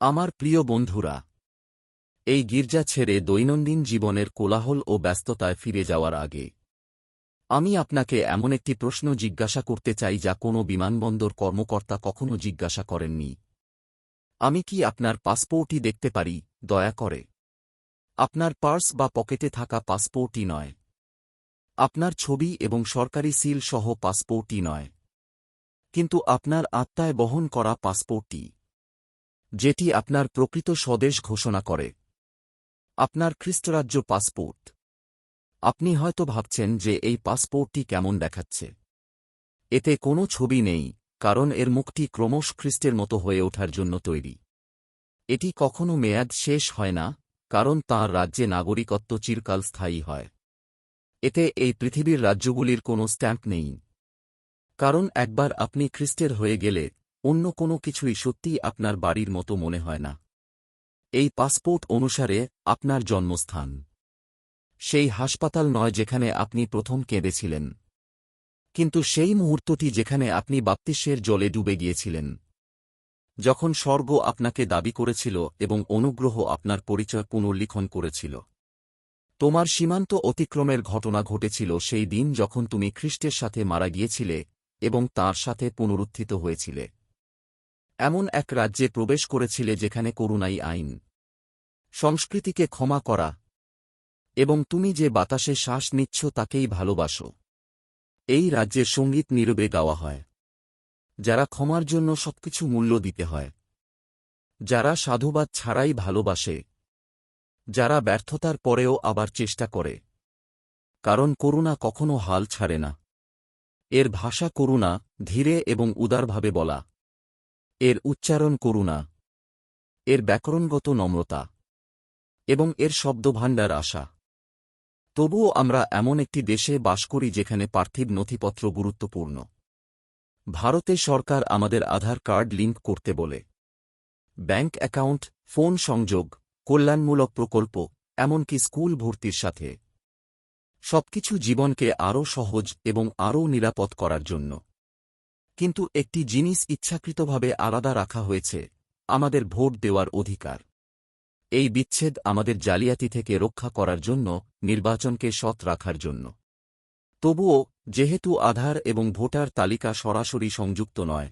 আমার প্রিয় বন্ধুরা, এই গির্জা ছেড়ে দৈনন্দিন জীবনের কোলাহল ও ব্যস্ততায় ফিরে যাওয়ার আগে, আমি আপনাকে এমন একটি প্রশ্ন জিজ্ঞাসা করতে চাই যা কোনো বিমানবন্দর কর্মকর্তা কখনো জিজ্ঞাসা করেননি। আমি কি আপনার পাসপোর্টই দেখতে পারি? দয়া করে। আপনার পার্স বা পকেটে থাকা পাসপোর্টই নয়। আপনার ছবি এবং সরকারি সিল সহ পাসপোর্টই নয়। কিন্তু আপনার আত্মায় বহন করা পাসপোর্টটি যেটি আপনার প্রকৃত স্বদেশ ঘোষণা করে। আপনার খ্রিস্টরাজ্য পাসপোর্ট। আপনি হয়তো ভাবছেন যে এই পাসপোর্টটি কেমন দেখাচ্ছে। এতে কোনো ছবি নেই, কারণ এর মুখটি ক্রমশ খ্রিস্টের মতো হয়ে ওঠার জন্য তৈরি। এটি কখনো মেয়াদ শেষ হয় না, কারণ তাঁর রাজ্যে নাগরিকত্ব চিরকাল স্থায়ী হয়। এতে এই পৃথিবীর রাজ্যগুলির কোনো স্ট্যাম্প নেই। কারণ একবার আপনি খ্রিস্টের হয়ে গেলে অন্য কোনো কিছুই সত্যিই আপনার বাড়ির মতো মনে হয় না। এই পাসপোর্ট অনুসারে আপনার জন্মস্থান। সেই হাসপাতাল নয় যেখানে আপনি প্রথম কেঁদেছিলেন। কিন্তু সেই মুহূর্তটি যেখানে আপনি বাপ্তিস্যের জলে ডুবে গিয়েছিলেন। যখন স্বর্গ আপনাকে দাবি করেছিল এবং অনুগ্রহ আপনার পরিচয় পুনর্লিখন করেছিল। তোমার সীমান্ত অতিক্রমের ঘটনা ঘটেছিল সেই দিন যখন তুমি খ্রিস্টের সাথে মারা গিয়েছিলে এবং তার সাথে পুনরুত্থিত হয়েছিলে। এমন এক রাজ্যে প্রবেশ করেছিলে যেখানে করুণাই আইন। সংস্কৃতিকে ক্ষমা করা। এবং তুমি যে বাতাসে শ্বাস নিচ্ছ তাকেই ভালোবাসো। এই রাজ্যে সংগীত নীরবে গাওয়া হয়। যারা ক্ষমার জন্য সবকিছু মূল্য দিতে হয়। যারা সাধুবাদ ছাড়াই ভালোবাসে। যারা ব্যর্থতার পরেও আবার চেষ্টা করে। কারণ করুণা কখনো হাল ছাড়ে না। এর ভাষা করুণা, ধীরে এবং উদারভাবে বলা। এর উচ্চারণ করুণা, এর ব্যাকরণগত নম্রতা এবং এর শব্দভাণ্ডার আশা। তবুও আমরা এমন একটি দেশে বাস করি যেখানে পার্থিব নথিপত্র গুরুত্বপূর্ণ। ভারতে সরকার আমাদের আধার কার্ড লিঙ্ক করতে বলে। ব্যাংক অ্যাকাউন্ট, ফোন সংযোগ, কল্যাণমূলক প্রকল্প, এমনকি স্কুল ভর্তির সাথে। সবকিছু জীবনকে আরও সহজ এবং আরও নিরাপদ করার জন্য। কিন্তু একটি জিনিস ইচ্ছাকৃতভাবে আলাদা রাখা হয়েছে, আমাদের ভোট দেওয়ার অধিকার। এই বিচ্ছেদ আমাদের জালিয়াতি থেকে রক্ষা করার জন্য, নির্বাচনকে সৎ রাখার জন্য। তবুও, যেহেতু আধার এবং ভোটার তালিকা সরাসরি সংযুক্ত নয়,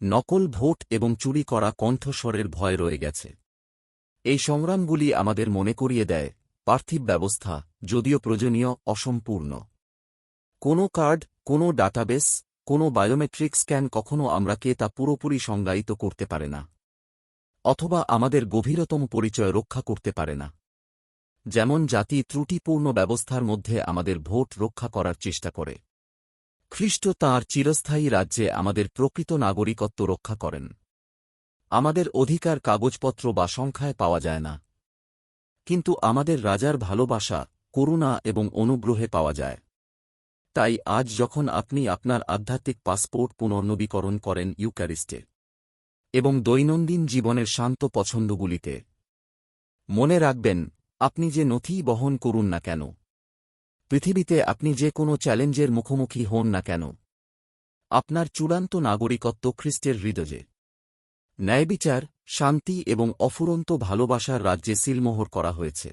নকল ভোট এবং চুরি করা কণ্ঠস্বরের ভয় রয়ে গেছে। এই সংগ্রামগুলি আমাদের মনে করিয়ে দেয়, পার্থিব ব্যবস্থা, যদিও প্রয়োজনীয়, অসম্পূর্ণ। কোনো কার্ড, কোনো ডাটাবেস কোনো বায়োমেট্রিক স্ক্যান কখনও আমরাকে তা পুরোপুরি সংজ্ঞায়িত করতে পারে না। অথবা আমাদের গভীরতম পরিচয় রক্ষা করতে পারে না। যেমন জাতি ত্রুটিপূর্ণ ব্যবস্থার মধ্যে আমাদের ভোট রক্ষা করার চেষ্টা করে। খ্রিস্ট তাঁর চিরস্থায়ী রাজ্যে আমাদের প্রকৃত নাগরিকত্ব রক্ষা করেন। আমাদের অধিকার কাগজপত্র বা সংখ্যায় পাওয়া যায় না। কিন্তু আমাদের রাজার ভালোবাসা, করুণা এবং অনুগ্রহে পাওয়া যায়। তাই আজ যখন আপনি আপনার আধ্যাত্মিক পাসপোর্ট পুনর্নবীকরণ করেন ইউক্যারিস্টে এবং দৈনন্দিন জীবনের শান্ত পছন্দগুলিতে, মনে রাখবেন, আপনি যে নথি বহন করুন না কেন, পৃথিবীতে আপনি যে কোনো চ্যালেঞ্জের মুখোমুখি হন না কেন, আপনার চূড়ান্ত নাগরিকত্ব খ্রিস্টের হৃদয়ে। ন্যায়বিচার, শান্তি এবং অফুরন্ত ভালোবাসার রাজ্যে সিলমোহর করা হয়েছে।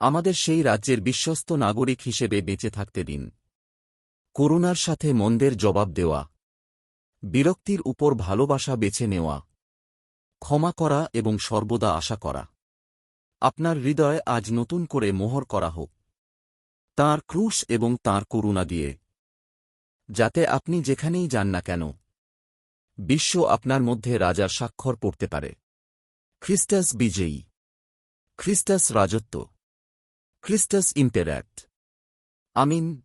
আমাদের সেই রাজ্যের বিশ্বস্ত নাগরিক হিসেবে বেঁচে থাকতে দিন। করুণার সাথে মন্দের জবাব দেওয়া। বিরক্তির উপর ভালোবাসা বেছে নেওয়া। ক্ষমা করা এবং সর্বদা আশা করা। আপনার হৃদয় আজ নতুন করে মোহর করা হোক। তাঁর ক্রুশ এবং তাঁর করুণা দিয়ে। যাতে আপনি যেখানেই যান না কেন। বিশ্ব আপনার মধ্যে রাজার স্বাক্ষর পড়তে পারে। খ্রিস্টাস বিজয়ী। খ্রিস্টাস রাজত্ব। খ্রিস্টাস ইম্পেরাক্ট আমিন।